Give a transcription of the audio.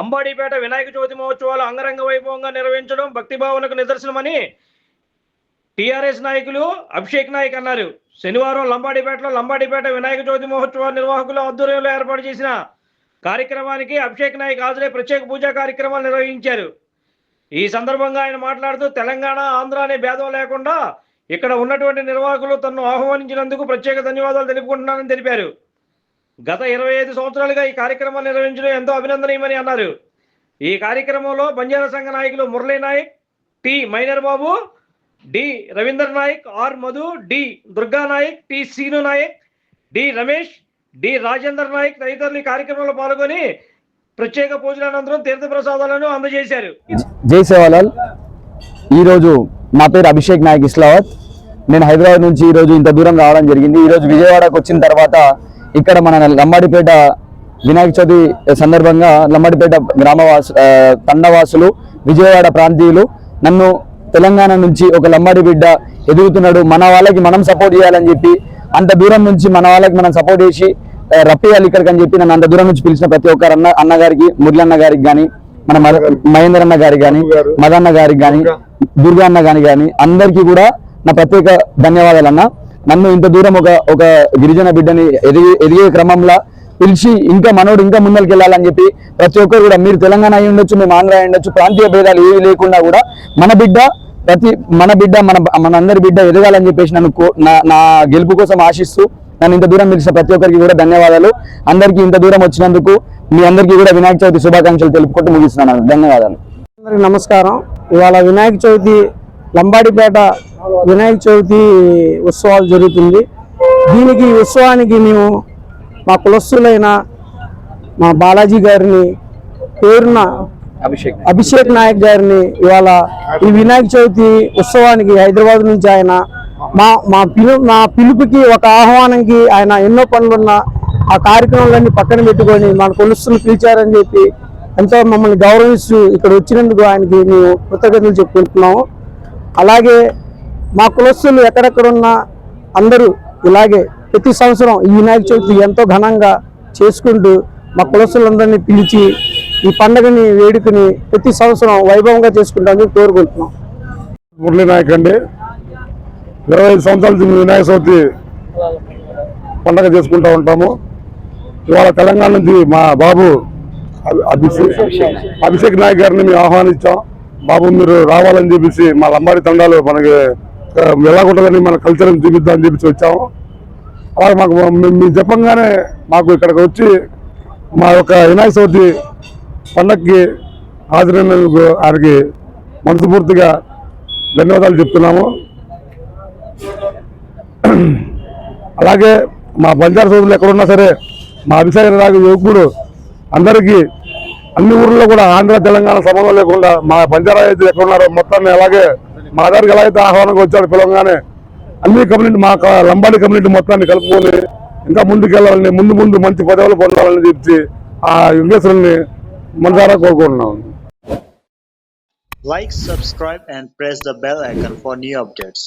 లంబాడీపేట వినాయక చవితి మహోత్సవాలు అంగరంగ వైభవంగా నిర్వహించడం భక్తి భావనకు నిదర్శనమని టీఆర్ఎస్ నాయకులు అభిషేక్ నాయక్ అన్నారు. శనివారం లంబాడీపేటలో లంబాడీపేట వినాయక చవితి మహోత్సవ నిర్వాహకుల ఆధ్వర్యంలో ఏర్పాటు చేసిన కార్యక్రమానికి అభిషేక్ నాయక్ హాజరై ప్రత్యేక పూజా కార్యక్రమాలు నిర్వహించారు. ఈ సందర్భంగా ఆయన మాట్లాడుతూ తెలంగాణ ఆంధ్ర అనే భేదం లేకుండా ఇక్కడ ఉన్నటువంటి నిర్వాహకులు తనను ఆహ్వానించినందుకు ప్రత్యేక ధన్యవాదాలు తెలుపుకుంటున్నానని తెలిపారు. గత ఇరవై ఐదు సంవత్సరాలుగా ఈ కార్యక్రమాలు నిర్వహించడం ఎంతో అభినందనీయమని అన్నారు. ఈ కార్యక్రమంలో బంజారా సంఘ నాయకులు Murali Naik T Minor Babu D Ravinder Naik R Madhu D Durga Naik T Seenu Naik D Ramesh D Rajender Naik తదితరులు ఈ కార్యక్రమంలో పాల్గొని ప్రత్యేక పూజల అనంతరం తీర్థ ప్రసాదాలను అందజేశారు. జై సేవాలాల్. ఈరోజు నా పేరు అభిషేక్ నాయక్ ఇస్లావత్. నేను హైదరాబాద్ నుంచి ఈరోజు ఇంత దూరం రావడం జరిగింది. ఈరోజు విజయవాడకు వచ్చిన తర్వాత ఇక్కడ మన లంబాడిపేట వినాయక చవితి సందర్భంగా లంబాడిపేట గ్రామవాసు తండవాసులు విజయవాడ ప్రాంతీయులు నన్ను తెలంగాణ నుంచి ఒక లంబాడి బిడ్డ ఎదుగుతున్నాడు. మన వాళ్ళకి మనం సపోర్ట్ చేయాలని చెప్పి అంత దూరం నుంచి మన వాళ్ళకి మనం సపోర్ట్ చేసి రప్పియాలి ఇక్కడికి అని చెప్పి నన్ను అంత దూరం నుంచి పిలిచిన ప్రతి ఒక్కరు అన్న అన్న గారికి మురళన్న గారికి కానీ మన మద- మహేందర్ అన్న గారికి కానీ మదన్న గారికి కానీ దుర్గా. అన్న గాని కానీ అందరికీ కూడా నా ప్రత్యేక ధన్యవాదాలు అన్న. నన్ను ఇంత దూరం ఒక ఒక గిరిజన బిడ్డని ఎదిగే ఎదిగే క్రమంలో పిలిచి ఇంకా మనోడు ఇంకా ముందరికి వెళ్ళాలని చెప్పి ప్రతి ఒక్కరు కూడా మీరు తెలంగాణ అయి ఉండొచ్చు మేము ఆంధ్ర అయి ఉండొచ్చు ప్రాంతీయ భేదాలు ఏవి లేకుండా కూడా మన బిడ్డ ప్రతి మన బిడ్డ మన మన అందరి బిడ్డ ఎదగాలని చెప్పేసి నన్ను నా నా గెలుపు కోసం ఆశిస్తూ నన్ను ఇంత దూరం పిలిచిన ప్రతి ఒక్కరికి కూడా ధన్యవాదాలు. అందరికీ ఇంత దూరం వచ్చినందుకు మీ అందరికీ కూడా వినాయక చవితి శుభాకాంక్షలు తెలుపుకుంటూ ముగిస్తున్నాను. ధన్యవాదాలు. అందరికీ నమస్కారం. ఇవాళ వినాయక చవితి లంబాడిపేట వినాయక చవితి ఉత్సవాలు జరుగుతుంది. దీనికి ఈ ఉత్సవానికి మేము మా కులస్తులైన మా బాలాజీ గారిని పేరున అభిషేక్ అభిషేక్ నాయక్ గారిని ఇవాళ ఈ వినాయక చవితి ఉత్సవానికి హైదరాబాద్ నుంచి ఆయన మా మా పిలు మా పిలుపుకి ఒక ఆహ్వానంకి ఆయన ఎన్నో పనులున్న ఆ కార్యక్రమాలన్నీ పక్కన పెట్టుకొని మన కొలుస్తులు పిలిచారని చెప్పి ఎంతో మమ్మల్ని గౌరవిస్తూ ఇక్కడ వచ్చినందుకు ఆయనకి మేము కృతజ్ఞతలు చెప్పుకుంటున్నాము. అలాగే మా కులస్తులు ఎక్కడెక్కడున్నా అందరూ ఇలాగే ప్రతి సంవత్సరం ఈ వినాయక చవితి ఎంతో ఘనంగా చేసుకుంటూ మా కులస్తులందరినీ పిలిచి ఈ పండుగని వేడుకని ప్రతి సంవత్సరం వైభవంగా చేసుకుంటామని కోరుకుంటున్నాం. మురళీ నాయక్ అండి. ఇరవై ఐదు సంవత్సరాల వినాయక చవితి పండగ చేసుకుంటూ ఉంటాము. ఇవాళ తెలంగాణ నుంచి మా బాబు అభి- అభిషేక్ అభిషేక్ నాయక్ గారిని మేము ఆహ్వానించాం. బాబు మీరు రావాలని చెప్పేసి మా లంబాడి తండాలు మనకి ఆ, ఎలాగుంటుందని మన కల్చర్ చూపిద్దామని చెప్పి వచ్చాము. అలాగే మాకు మేము చెప్పంగానే మాకు ఇక్కడికి వచ్చి మా యొక్క వినాయక చవితి పండగకి హాజరైనందుకు వారికి మనస్ఫూర్తిగా ధన్యవాదాలు చెప్తున్నాము. అలాగే మా బంజారా సోదరులు ఎక్కడున్నా సరే మా అభిషేకం రాజు యువకుడు అందరికీ అన్ని ఊర్లలో కూడా ఆంధ్ర తెలంగాణ సంబంధం లేకుండా మా బంజారా ఎక్కడున్నారో మొత్తాన్ని అలాగే మా దగ్గరికి ఎలా అయితే ఆహ్వానంగా వచ్చాడు పిలవగానే అన్ని కమ్యూనిటీ మా లంబాడి కమ్యూనిటీ మొత్తాన్ని కలుపుకొని ఇంకా ముందుకెళ్ళాలని ముందు ముందు మంచి పదవులు పొందాలని చెప్పి ఆ వెంకటేశ్వరుని మనసారా కోరుకుంటున్నాం like subscribe and press the bell icon for new updates.